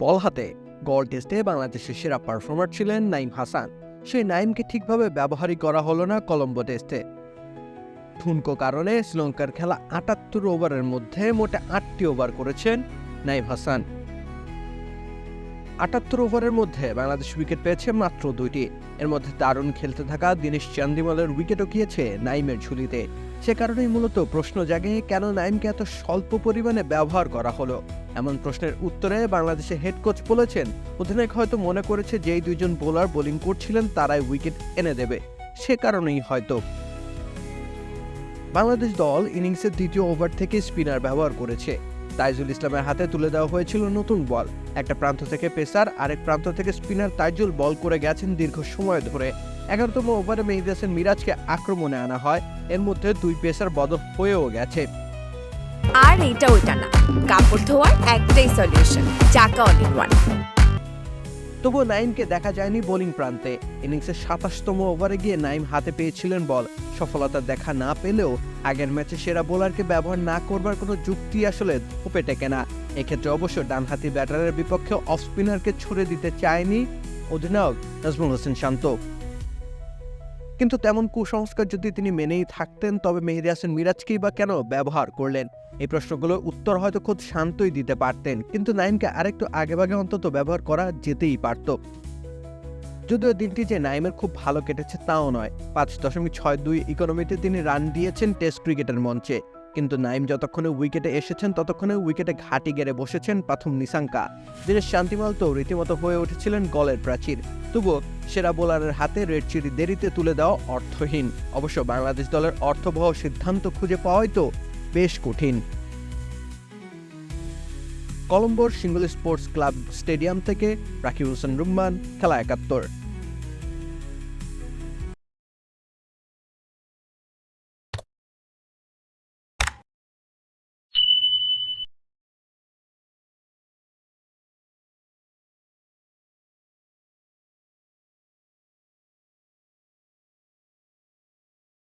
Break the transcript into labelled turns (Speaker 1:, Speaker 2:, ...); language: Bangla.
Speaker 1: বল হাতে। গড় টেস্টে বাংলাদেশের সেরা পারফর্মার ছিলেন নাইম হাসান। সেই নাইমকে ঠিকভাবে ব্যবহারই করা হলো না কলম্বো টেস্টে। ঠুনকো কারণে শ্রীলঙ্কার খেলা আটাত্তর ওভারের মধ্যে মোটে আটটি ওভার করেছেন নাইম হাসান। আটাত্তর ওভারের মধ্যে বাংলাদেশ উইকেট পেয়েছে মাত্র দুইটি। এর মধ্যে দারুণ খেলতে থাকা দীনেশ চান্দিমালের উইকেটও গিয়েছে নাইমের ঝুলিতে। সে কারণেই মূলত প্রশ্ন জাগে কেন নাইমকে এত স্বল্প পরিমাণে ব্যবহার করা হলো। এমন প্রশ্নের উত্তরে বাংলাদেশের হেড কোচ বলেছেন, অধিনায়ক হয়তো মনে করেছে যেই দুইজন বোলার বোলিং করছিলেন তারাই উইকেট এনে দেবে। সে কারণেই হয়তো। বাংলাদেশ দল ইনিংসের দ্বিতীয় ওভার থেকে স্পিনার ব্যবহার করেছে। তাইজুল ইসলামের হাতে তুলে দেওয়া হয়েছিল নতুন বল। একটা প্রান্ত থেকে পেসার, আরেক প্রান্ত থেকে স্পিনার তাইজুল বল করে গেছেন দীর্ঘ সময় ধরে। এগারোতম ওভারে মেহিদাসের মিরাজকে আক্রমণে আনা হয়। এর মধ্যে দুই পেসার বদল হয়েও গেছে।
Speaker 2: আর এটা ওইটা না। কাপড় ধোয়ার একটাই সলিউশন চাকা ওয়ান
Speaker 1: তবুও নাইমকে দেখা যায়নি বোলিং প্রান্তে। ইনিংসের সাতাশতম ওভারে গিয়ে নাইম হাতে পেয়েছিলেন বল। সফলতা দেখা না পেলেও আগের ম্যাচে সেরা বোলারকে ব্যবহার না করবার কোনো যুক্তি আসলে ধোপে টেকে না এক্ষেত্রে অবশ্য ডানহাতি ব্যাটারের বিপক্ষে অফ স্পিনারকে ছুড়ে দিতে চায়নি অধিনায়ক নাজমুল হোসেন শান্ত। কিন্তু তেমন কুসংস্কার যদি তিনি মেনেই থাকতেন, তবে মেহেদি হাসান মিরাজকেই বা কেন ব্যবহার করলেন? এই প্রশ্নগুলোর উত্তর হয়তো খুব শান্তই দিতে পারতেন, কিন্তু নাইমকে আরেকটু আগেভাগে অন্তত ব্যবহার করা যেতেই পারত। যদিও দিনটি যে নাইমের খুব ভালো কেটেছে তাও নয়। পাঁচ দশমিক ছয় দুই ইকোনমিতে তিনি রান দিয়েছেন টেস্ট ক্রিকেটের মঞ্চে। কিন্তু নাইম যতক্ষণে উইকেটে এসেছেন, ততক্ষণে উইকেটে ঘাটি গেড়ে বসেছেন প্রথম নিশাঙ্কা। দিনের শান্তিমাল তো রীতিমতো হয়ে উঠেছিলেন গলের প্রাচীর। তবুও সেরা বোলারের হাতে রেড চিরি দেরিতে তুলে দেওয়া অর্থহীন। অবশ্য বাংলাদেশ দলের অর্থবহ সিদ্ধান্ত খুঁজে পাওয়াই তো বেশ কঠিন। কলম্বোর সিঙ্গল স্পোর্টস ক্লাব স্টেডিয়াম থেকে রাকিব হোসেন রুম্মান, খেলা একাত্তর।